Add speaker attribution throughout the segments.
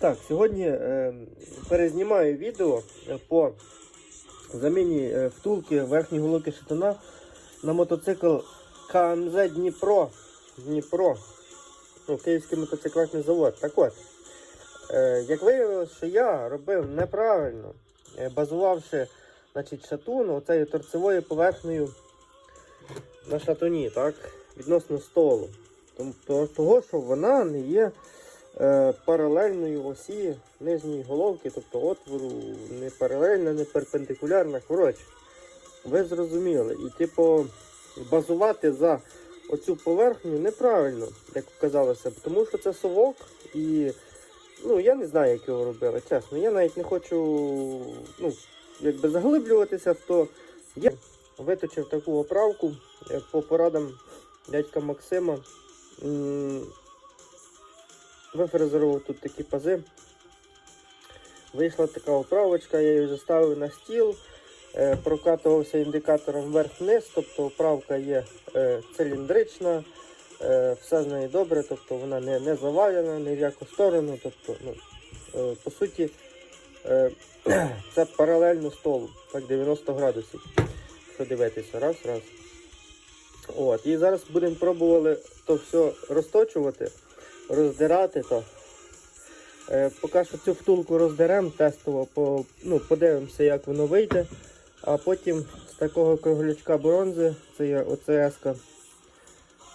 Speaker 1: Так, сьогодні е, перезнімаю відео по заміні е, втулки верхньої головки шатуна на мотоцикл КМЗ Дніпро. Дніпро. Ну, Київський мотоциклетний завод. Так от, е, як виявилось, що я робив неправильно, е, базувавши значить, шатун оцею торцевою поверхнею на шатуні, так, відносно столу. Тобто того, що вона не є е, паралельною осі нижньої головки, тобто отвору не паралельна, не перпендикулярна. Коротше, ви зрозуміли. І типу базувати за оцю поверхню неправильно, як казалося, тому що це совок і ну, я не знаю, як його робили, чесно. Я навіть не хочу ну, якби заглиблюватися то. Я виточив таку оправку е, по порадам дядька Максима. Вифрезерував тут такі пази. Вийшла така оправочка, я її вже ставив на стіл, е, прокатувався індикатором вверх-вниз, тобто оправка є е, циліндрична, е, все з нею добре, тобто вона не, не завалена ні в яку сторону. Тобто, ну, по суті, це паралельно столу, так 90 градусів. Якщо дивитися, раз, раз. От, і зараз будемо пробувати то все розточувати, роздирати то. Е, поки що цю втулку роздеремо тестово, по, ну, подивимося, як воно вийде. А потім з такого круглячка бронзи, це є ОЦС-ка,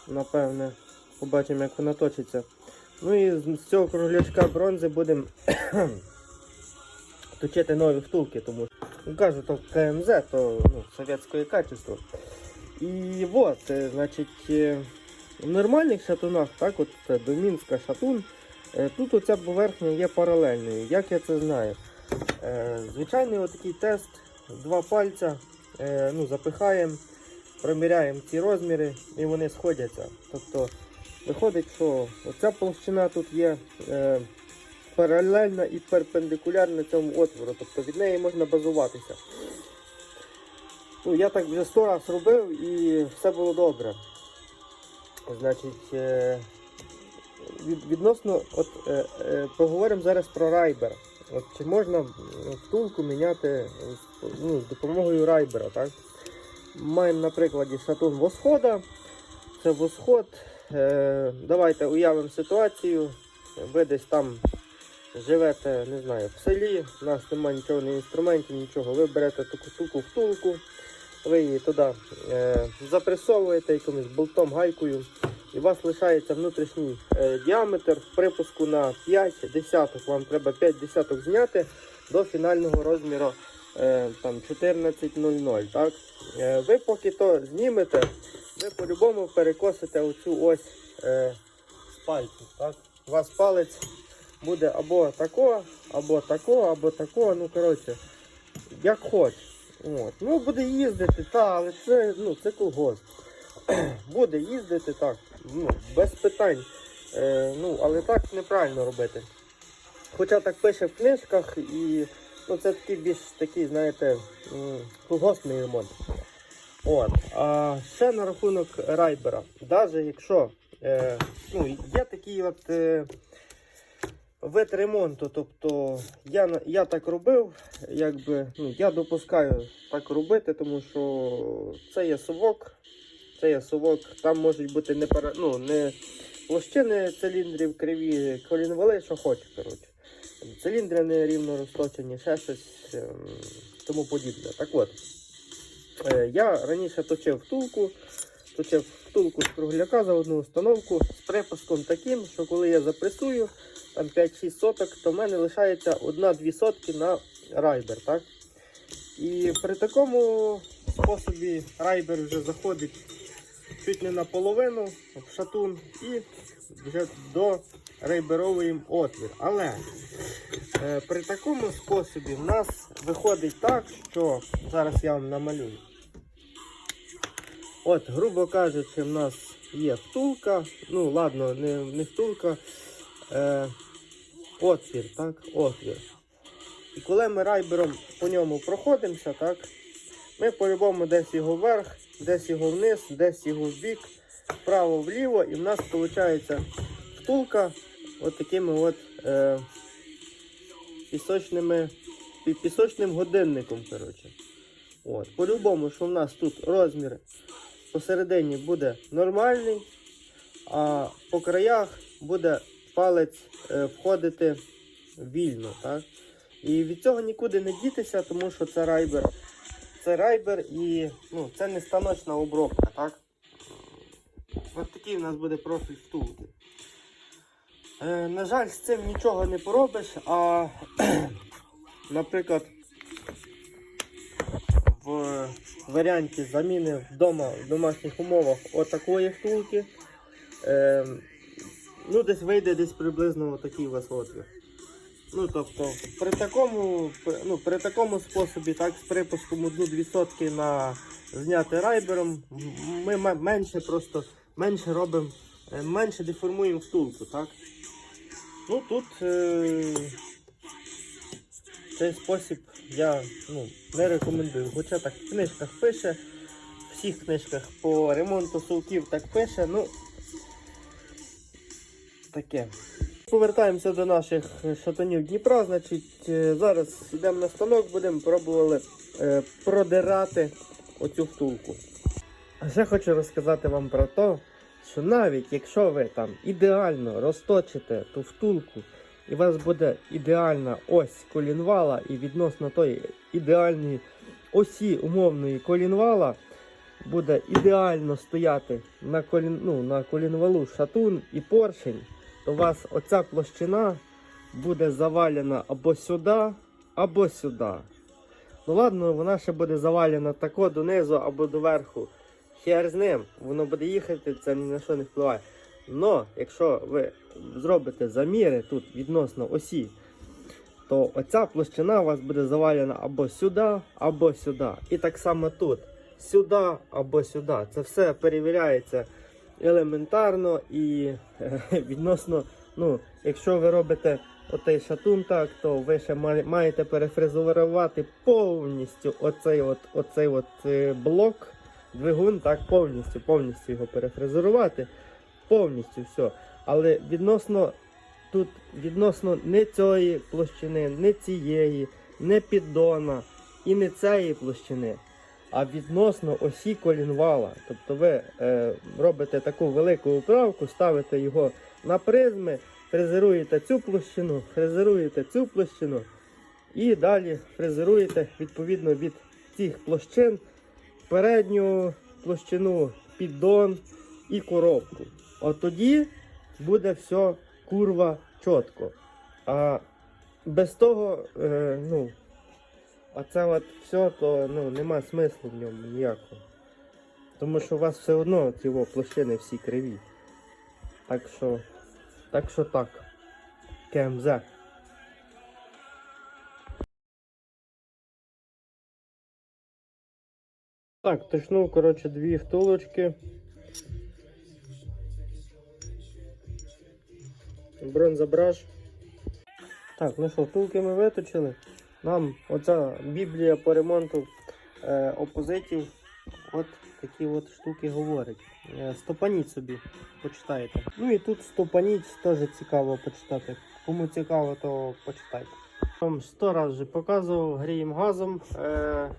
Speaker 1: напевне, побачимо, як вона точиться. Ну і з- цього круглячка бронзи будемо точити нові втулки, тому що ну, кажу, то КМЗ, то ну, совєтське качество. І от, значить, е, в нормальних шатунах, так, от це до Мінська шатун, е, тут оця поверхня є паралельною. Як я це знаю? Е, Звичайний отакий тест, два пальця, е, ну, запихаємо, проміряємо ці розміри і вони сходяться. Тобто виходить, що оця площина тут є паралельна і перпендикулярна цьому отвору, тобто від неї можна базуватися. Ну, я так вже сто раз робив і все було добре. Значить, е, від, відносно, от, е, е, поговоримо зараз про райбер. От, чи можна втулку міняти ну, з допомогою райбера, так? Маємо на прикладі шатун восхода. Це восход. Давайте уявимо ситуацію. Ви десь там живете, не знаю, в селі, у нас немає нічого, ні інструментів, нічого. Ви берете таку штуку втулку, ви її туди е, запресовуєте якимось болтом, гайкою, і у вас лишається внутрішній е, діаметр припуску на 5 десяток. Вам треба 5 десяток зняти до фінального розміру е, там 14.00. Так? Е, ви поки то знімете, ви по-любому перекосите оцю ось е, з пальців. Так? У вас палець буде або тако, або тако, або тако, ну коротше, як хоч. От. Ну, буде їздити, та, але це, ну, це колгосп. буде їздити так, ну, без питань. Е, ну, але так неправильно робити. Хоча так пише в книжках і ну, це такий більш такий, знаєте, колгоспний ремонт. От. А ще на рахунок райбера. Навіть якщо е, ну, є такий от. Е, Вид ремонту, тобто я, я так робив, якби, ну, я допускаю так робити, тому що це є совок, це є совок, там можуть бути не, пара, ну, не площини циліндрів криві, колінвали, що хочеш, коротше. Циліндри не рівно розточені, ще щось ем, тому подібне. Так от, е, я раніше точив втулку, точив втулку з кругляка за одну установку з припуском таким, що коли я запресую, там 5-6 соток, то в мене лишається 1-2 сотки на райбер. так? І при такому способі райбер вже заходить чуть не наполовину в шатун і вже до райберовуємо отвір. Але е, при такому способі в нас виходить так, що зараз я вам намалюю. От, грубо кажучи, в нас є втулка, ну ладно, не, не втулка, е, отвір, так, отвір. І коли ми райбером по ньому проходимося, так, ми по-любому десь його вверх, десь його вниз, десь його в бік, вправо-вліво, і в нас виходить втулка от от е, пісочними, пісочним годинником. Коротше. От. По-любому, що в нас тут розмір посередині буде нормальний, а по краях буде палець е, входити вільно. Так? І від цього нікуди не дітися, тому що це райбер. Це райбер і ну, це не станочна обробка, так? Ось такий у нас буде профіль втулки. Е, на жаль, з цим нічого не поробиш, а, наприклад, в варіанті заміни вдома в домашніх умовах отакої втулки, е, ну, десь вийде десь приблизно вас отвір. Ну, тобто, при такому, ну, при такому способі, так, з припуском 1-2 сотки на зняти райбером, ми менше просто менше робимо, е, менше деформуємо втулку, так? Ну тут е, цей спосіб я ну, не рекомендую. Хоча так в книжках пише, в всіх книжках по ремонту сулків так пише, ну таке. Повертаємося до наших шатанів Дніпра. Значить, е, зараз йдемо на станок, будемо пробували е, продирати оцю втулку. А ще хочу розказати вам про те, що навіть якщо ви там ідеально розточите ту втулку, і у вас буде ідеальна ось колінвала, і відносно тої ідеальної осі умовної колінвала буде ідеально стояти на, колін, ну, на колінвалу шатун і поршень, то у вас оця площина буде завалена або сюди, або сюди. Ну ладно, вона ще буде завалена тако донизу або доверху. Хер з ним, воно буде їхати, це ні на що не впливає. Но якщо ви зробите заміри тут відносно осі, то оця площина у вас буде завалена або сюди, або сюди. І так само тут. Сюди або сюди. Це все перевіряється елементарно і е, відносно, ну, якщо ви робите отей шатун так, то ви ще маєте перефрезерувати повністю оцей от, оцей от е, блок, двигун, так, повністю, повністю його перефрезерувати. Повністю все. Але відносно тут відносно не цієї площини, не цієї, не піддона і не цієї площини, а відносно осі колінвала. Тобто ви е, робите таку велику управку, ставите його на призми, фрезеруєте цю площину, фрезеруєте цю площину і далі фрезеруєте відповідно від цих площин передню площину, піддон і коробку. От тоді буде все курва чітко. А без того, е, ну, а це от все, то ну, нема смислу в ньому ніякого. Тому що у вас все одно ці площини всі криві. Так що, так що так. КМЗ. Так, точнув, коротше, дві втулочки. Бронзображ. Так, ну що, втулки ми виточили. Нам оця біблія по ремонту е, опозитів от такі от штуки говорить. Е, стопаніть собі, почитайте. Ну і тут стопаніть теж цікаво почитати. Кому цікаво, то почитайте. Вам сто разів вже показував, гріємо газом, е,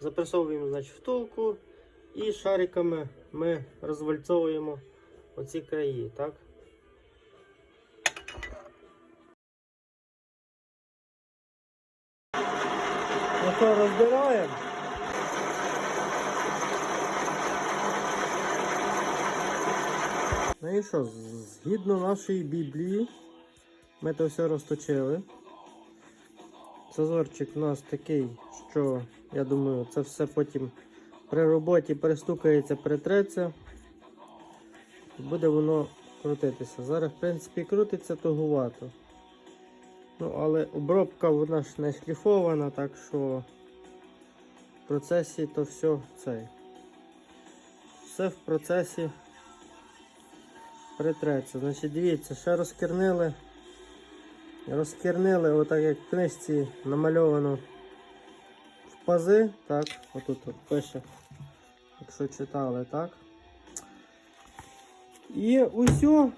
Speaker 1: запресовуємо значить, втулку і шариками ми розвальцовуємо оці краї. так? Ну що, розбираємо? Ну і що, згідно нашої Біблії, ми це все розточили. Зазорчик у нас такий, що я думаю, це все потім при роботі перестукається, перетреться. Буде воно крутитися. Зараз, в принципі, крутиться тугувато. Ну, але обробка вона ж не шліфована, так що в процесі то все це. Все в процесі притреться. Значить, дивіться, ще розкернили. Розкернили, отак як в книжці намальовано в пази. Так, отут от пише, якщо читали, так. І усьо.